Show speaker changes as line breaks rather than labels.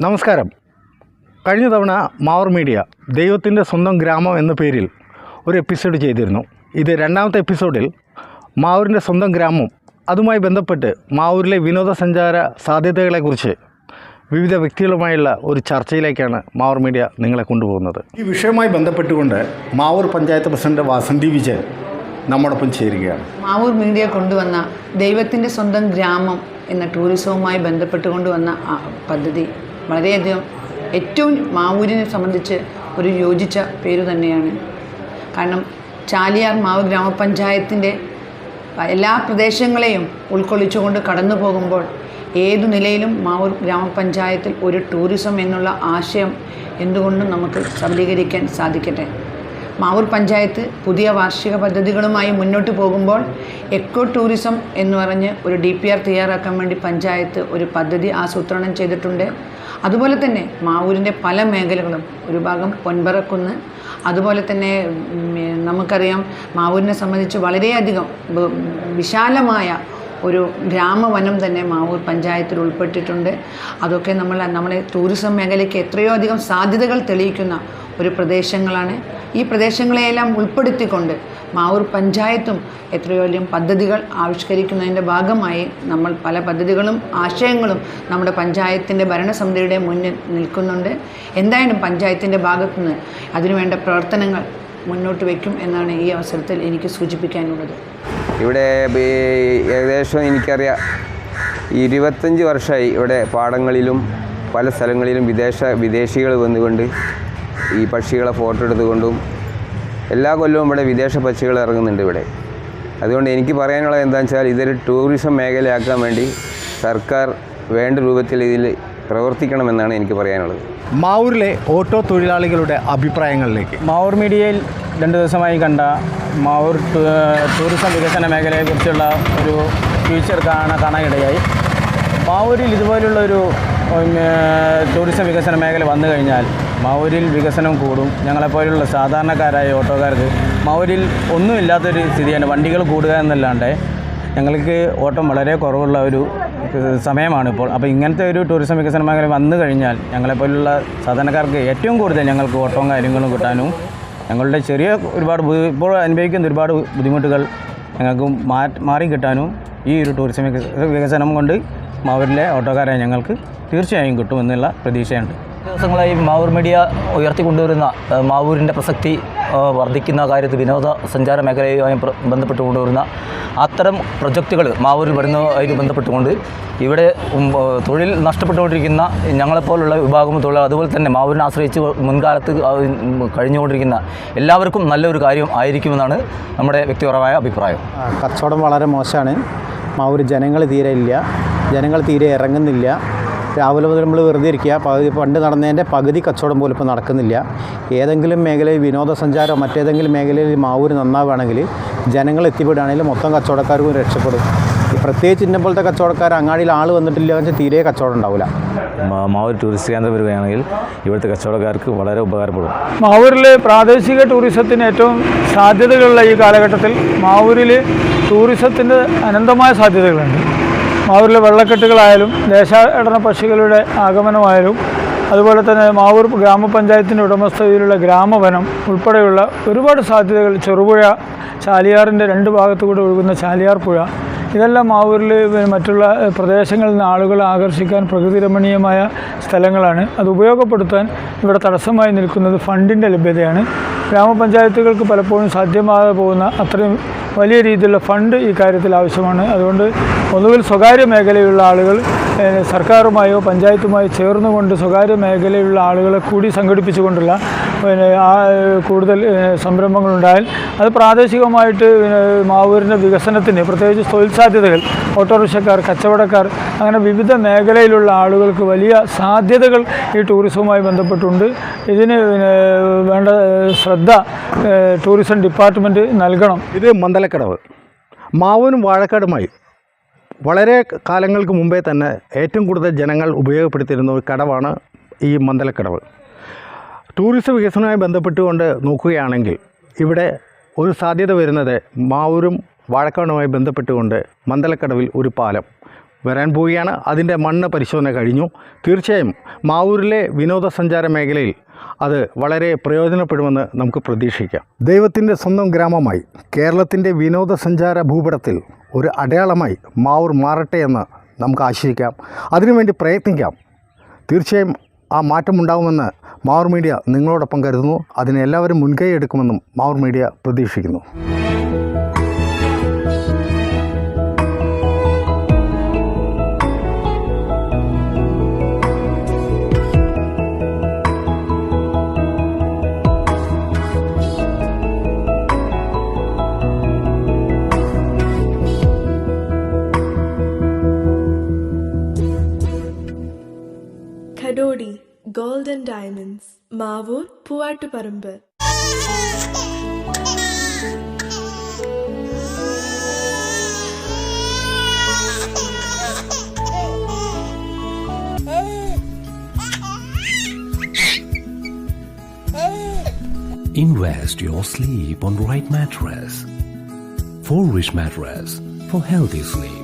നമസ്കാരം. കഴിഞ്ഞ തവണ മാവർ മീഡിയ ദൈവത്തിന്റെ സ്വന്തം ഗ്രാമം എന്ന പേരിൽ ഒരു എപ്പിസോഡ് ചെയ്തിരുന്നു. ഇത് രണ്ടാമത്തെ എപ്പിസോഡിൽ മാവൂരിന്റെ സ്വന്തം ഗ്രാമം അതുമായി ബന്ധപ്പെട്ട് മാവൂരിലെ വിനോദസഞ്ചാര സാധ്യതകളെക്കുറിച്ച് വിവിധ വ്യക്തികളുമായുള്ള ഒരു ചർച്ചയിലേക്കാണ് മാവർ മീഡിയ നിങ്ങളെ കൊണ്ടുപോകുന്നത്. ഈ വിഷയവുമായി ബന്ധപ്പെട്ടുകൊണ്ട് മാവൂർ പഞ്ചായത്ത് പ്രസിഡന്റ് വാസന്തി വിജയൻ നമ്മോടൊപ്പം ചേരുകയാണ്.
മാവൂർ മീഡിയ കൊണ്ടുവന്ന ദൈവത്തിന്റെ സ്വന്തം ഗ്രാമം എന്ന ടൂറിസവുമായി ബന്ധപ്പെട്ട് കൊണ്ടുവന്ന ആ പദ്ധതി വളരെയധികം ഏറ്റവും മാവൂരിനെ സംബന്ധിച്ച് ഒരു യോജിച്ച പേര് തന്നെയാണ്. കാരണം ചാലിയാർ മാവ് ഗ്രാമപഞ്ചായത്തിന്റെ എല്ലാ പ്രദേശങ്ങളെയും ഉൾക്കൊള്ളിച്ചുകൊണ്ട് കടന്നു പോകുമ്പോൾ ഏതു നിലയിലും മാവൂർ ഗ്രാമപഞ്ചായത്തിൽ ഒരു ടൂറിസം എന്നുള്ള ആശയം എന്തുകൊണ്ടും നമുക്ക് സബലീകരിക്കാൻ സാധിക്കട്ടെ. മാവൂർ പഞ്ചായത്ത് പുതിയ വാർഷിക പദ്ധതികളുമായി മുന്നോട്ട് പോകുമ്പോൾ എക്കോ ടൂറിസം എന്ന് പറഞ്ഞ് ഒരു ഡി പി ആർ തയ്യാറാക്കാൻ വേണ്ടി പഞ്ചായത്ത് ഒരു പദ്ധതി ആസൂത്രണം ചെയ്തിട്ടുണ്ട്. അതുപോലെ തന്നെ മാവൂരിന്റെ പല മേഖലകളും ഒരു ഭാഗം പൊൻപറക്കുന്ന്. അതുപോലെ തന്നെ നമുക്കറിയാം മാവൂരിനെ സംബന്ധിച്ച് വളരെയധികം വിശാലമായ ഒരു ഗ്രാമവനം തന്നെ മാവൂർ പഞ്ചായത്തിൽ ഉൾപ്പെട്ടിട്ടുണ്ട്. അതൊക്കെ നമ്മൾ നമ്മുടെ ടൂറിസം മേഖലയ്ക്ക് എത്രയോ അധികം സാധ്യതകൾ തെളിയിക്കുന്ന ഒരു പ്രദേശങ്ങളാണ്. ഈ പ്രദേശങ്ങളെയെല്ലാം ഉൾപ്പെടുത്തിക്കൊണ്ട് മാവൂർ പഞ്ചായത്തും എത്രയോ അധികം പദ്ധതികൾ ആവിഷ്കരിക്കുന്നതിന്റെ ഭാഗമായി നമ്മൾ പല പദ്ധതികളും ആശയങ്ങളും നമ്മുടെ പഞ്ചായത്തിന്റെ ഭരണസമിതിയുടെ മുന്നിൽ നിൽക്കുന്നുണ്ട്. എന്തായാലും പഞ്ചായത്തിന്റെ ഭാഗത്തുനിന്ന് അതിനുവേണ്ട പ്രവർത്തനങ്ങൾ മുന്നോട്ട് വയ്ക്കും എന്നാണ് ഈ അവസരത്തിൽ എനിക്ക് സൂചിപ്പിക്കാനുള്ളത്.
ഇവിടെ ഏകദേശം എനിക്കറിയാം ഇരുപത്തഞ്ച് വർഷമായി ഇവിടെ പാടങ്ങളിലും പല സ്ഥലങ്ങളിലും വിദേശ വിദേശികൾ വന്നുകൊണ്ട് ഈ പക്ഷികളെ ഫോട്ടോ എടുത്തുകൊണ്ടും എല്ലാ കൊല്ലവും ഇവിടെ വിദേശ പക്ഷികൾ ഇറങ്ങുന്നുണ്ട് ഇവിടെ. അതുകൊണ്ട് എനിക്ക് പറയാനുള്ളത് എന്താണെന്ന് വെച്ചാൽ ഇതൊരു ടൂറിസം മേഖലയാക്കാൻ വേണ്ടി സർക്കാർ വേണ്ട രൂപത്തിൽ ഇതിൽ പ്രവർത്തിക്കണമെന്നാണ് എനിക്ക് പറയാനുള്ളത്.
മാവൂരിലെ ഓട്ടോ തൊഴിലാളികളുടെ അഭിപ്രായങ്ങളിലേക്ക്.
മാവൂർ മീഡിയയിൽ രണ്ട് ദിവസമായി കണ്ട മാവൂർ ടൂറിസം വികസന മേഖലയെക്കുറിച്ചുള്ള ഒരു ഫ്യൂച്ചർ കാണാൻ കാണാനിടയായി. മാവൂരിൽ ഇതുപോലുള്ള ഒരു ടൂറിസം വികസന മേഖല വന്നു കഴിഞ്ഞാൽ മാവൂരിൽ വികസനം കൂടും. ഞങ്ങളെപ്പോലുള്ള സാധാരണക്കാരായ ഓട്ടോക്കാർക്ക് മാവൂരിൽ ഒന്നുമില്ലാത്തൊരു സ്ഥിതിയാണ്. വണ്ടികൾ കൂടുക എന്നല്ലാണ്ട് ഞങ്ങൾക്ക് ഓട്ടം വളരെ കുറവുള്ള ഒരു സമയമാണിപ്പോൾ അപ്പോൾ ഇങ്ങനത്തെ ഒരു ടൂറിസം വികസന മേഖല വന്നു കഴിഞ്ഞാൽ ഞങ്ങളെപ്പോലുള്ള സാധാരണക്കാർക്ക് ഏറ്റവും കൂടുതൽ ഞങ്ങൾക്ക് ഓട്ടവും കാര്യങ്ങളും കിട്ടാനും ഞങ്ങളുടെ ചെറിയ ഒരുപാട് ഇപ്പോൾ അനുഭവിക്കുന്ന ഒരുപാട് ബുദ്ധിമുട്ടുകൾ ഞങ്ങൾക്ക് മാറി കിട്ടാനും ഈ ഒരു ടൂറിസം വികസനം കൊണ്ട് മാവൂരിലെ ഓട്ടോക്കാരെ ഞങ്ങൾക്ക് തീർച്ചയായും കിട്ടുമെന്നുള്ള പ്രതീക്ഷയുണ്ട്.
ദിവസങ്ങളായി മാവൂർ മീഡിയ ഉയർത്തിക്കൊണ്ടുവരുന്ന മാവൂരിന്റെ പ്രസക്തി വർദ്ധിക്കുന്ന കാര്യത്തിൽ വിനോദസഞ്ചാര മേഖലയുമായി ബന്ധപ്പെട്ട് കൊണ്ടുവരുന്ന അത്തരം പ്രൊജക്റ്റുകൾ മാവൂരിൽ വരുന്നതുമായി ബന്ധപ്പെട്ടുകൊണ്ട് ഇവിടെ തൊഴിൽ നഷ്ടപ്പെട്ടുകൊണ്ടിരിക്കുന്ന ഞങ്ങളെപ്പോലുള്ള വിഭാഗം തൊഴിൽ അതുപോലെ തന്നെ മാവൂരിനെ ആശ്രയിച്ച് മുൻകാലത്ത് കഴിഞ്ഞുകൊണ്ടിരിക്കുന്ന എല്ലാവർക്കും നല്ലൊരു കാര്യം ആയിരിക്കുമെന്നാണ് നമ്മുടെ വ്യക്തിപരമായ അഭിപ്രായം.
കച്ചവടം വളരെ മോശമാണ്. മാവൂർ ജനങ്ങൾ തീരെ ഇല്ല. ജനങ്ങൾ തീരെ ഇറങ്ങുന്നില്ല. രാവിലെ മുതൽ നമ്മൾ വെറുതെ ഇരിക്കുക. പകുതി പണ്ട് നടന്നതിന്റെ പകുതി കച്ചവടം പോലും ഇപ്പോൾ നടക്കുന്നില്ല. ഏതെങ്കിലും മേഖലയിൽ വിനോദസഞ്ചാരം മറ്റേതെങ്കിലും മേഖലയിൽ മാവൂർ നന്നാവുകയാണെങ്കിൽ ജനങ്ങൾ എത്തിപ്പെടുകയാണെങ്കിൽ മൊത്തം കച്ചവടക്കാർക്കും രക്ഷപ്പെടും. പ്രത്യേകിച്ച് ഇന്ന പോലത്തെ കച്ചവടക്കാർ അങ്ങാടിയിൽ ആൾ വന്നിട്ടില്ല എന്ന് വെച്ചാൽ തീരെ കച്ചവടം ഉണ്ടാവില്ല.
മാവൂർ ടൂറിസ്റ്റ് കേന്ദ്രം വരികയാണെങ്കിൽ ഇവിടുത്തെ കച്ചവടക്കാർക്ക് വളരെ ഉപകാരപ്പെടും.
മാവൂരിലെ പ്രാദേശിക ടൂറിസത്തിന് ഏറ്റവും സാധ്യതകളുള്ള ഈ കാലഘട്ടത്തിൽ മാവൂരിൽ ടൂറിസത്തിന്റെ അനന്തമായ സാധ്യതകളുണ്ട്. മാവൂരിലെ വെള്ളക്കെട്ടുകളായാലും ദേശാടന പക്ഷികളുടെ ആഗമനമായാലും അതുപോലെ തന്നെ മാവൂർ ഗ്രാമപഞ്ചായത്തിന്റെ ഉടമസ്ഥതയിലുള്ള ഗ്രാമവനം ഉൾപ്പെടെയുള്ള ഒരുപാട് സാധ്യതകൾ. ചെറുപുഴ ചാലിയാറിന്റെ രണ്ട് ഭാഗത്തുകൂടെ ഒഴുകുന്ന ചാലിയാർ പുഴ ഇതെല്ലാം മാവൂരിൽ മറ്റുള്ള പ്രദേശങ്ങളിൽ നിന്ന് ആളുകളെ ആകർഷിക്കാൻ പ്രകൃതി രമണീയമായ സ്ഥലങ്ങളാണ്. അത് ഉപയോഗപ്പെടുത്താൻ ഇവിടെ തടസ്സമായി നിൽക്കുന്നത് ഫണ്ടിന്റെ ലഭ്യതയാണ്. ഗ്രാമപഞ്ചായത്തുകൾക്ക് പലപ്പോഴും സാധ്യമാകാതെ പോകുന്ന അത്രയും വലിയ രീതിയിലുള്ള ഫണ്ട് ഈ കാര്യത്തിൽ ആവശ്യമാണ്. അതുകൊണ്ട് ഒന്നുകിൽ സ്വകാര്യ മേഖലയിലുള്ള ആളുകൾ സർക്കാരുമായോ പഞ്ചായത്തുമായോ ചേർന്നുകൊണ്ട് സ്വകാര്യ മേഖലയിലുള്ള ആളുകളെ കൂടി സംഘടിപ്പിച്ചുകൊണ്ടുള്ള പിന്നെ ആ കൂടുതൽ സംരംഭങ്ങളുണ്ടായാൽ അത് പ്രാദേശികമായിട്ട് മാവൂരിന്റെ വികസനത്തിന് പ്രത്യേകിച്ച് തൊഴിൽ സാധ്യതകൾ ഓട്ടോറിക്ഷക്കാർ കച്ചവടക്കാർ അങ്ങനെ വിവിധ മേഖലയിലുള്ള ആളുകൾക്ക് വലിയ സാധ്യതകൾ ഈ ടൂറിസവുമായി ബന്ധപ്പെട്ടുണ്ട്. ഇതിന് വേണ്ട ശ്രദ്ധ ടൂറിസം ഡിപ്പാർട്ട്മെന്റ് നൽകണം.
ഇത് മന്ദലക്കടവ്. മാവൂരും വാഴക്കാടുമായി വളരെ കാലങ്ങൾക്ക് മുമ്പേ തന്നെ ഏറ്റവും കൂടുതൽ ജനങ്ങൾ ഉപയോഗപ്പെടുത്തിയിരുന്ന ഒരു കടവാണ് ഈ മന്ദലക്കടവ്. ടൂറിസം വികസനവുമായി ബന്ധപ്പെട്ടുകൊണ്ട് നോക്കുകയാണെങ്കിൽ ഇവിടെ ഒരു സാധ്യത വരുന്നത് മാവൂരും വാഴക്കാടുമായി ബന്ധപ്പെട്ടുകൊണ്ട് മന്ദലക്കടവിൽ ഒരു പാലം വരാൻ പോവുകയാണ്. അതിന്റെ മണ്ണ് പരിശോധന കഴിഞ്ഞു. തീർച്ചയായും മാവൂരിലെ വിനോദസഞ്ചാര മേഖലയിൽ അത് വളരെ പ്രയോജനപ്പെടുമെന്ന് നമുക്ക് പ്രതീക്ഷിക്കാം. ദൈവത്തിന്റെ സ്വന്തം ഗ്രാമമായി കേരളത്തിന്റെ വിനോദസഞ്ചാര ഭൂപടത്തിൽ ഒരു അടയാളമായി മാവൂർ മാറട്ടെ എന്ന് നമുക്ക് ആശിക്കാം. അതിനുവേണ്ടി പ്രയത്നിക്കാം. തീർച്ചയായും ആ മാറ്റമുണ്ടാകുമെന്ന് മാവൂർ മീഡിയ നിങ്ങളോടൊപ്പം കരുതുന്നു. അതിനെല്ലാവരും മുൻകൈ എടുക്കുമെന്നും മാവൂർ മീഡിയ പ്രതീക്ഷിക്കുന്നു.
And Diamonds.
Invest your sleep on right mattress. For rich mattress for healthy sleep.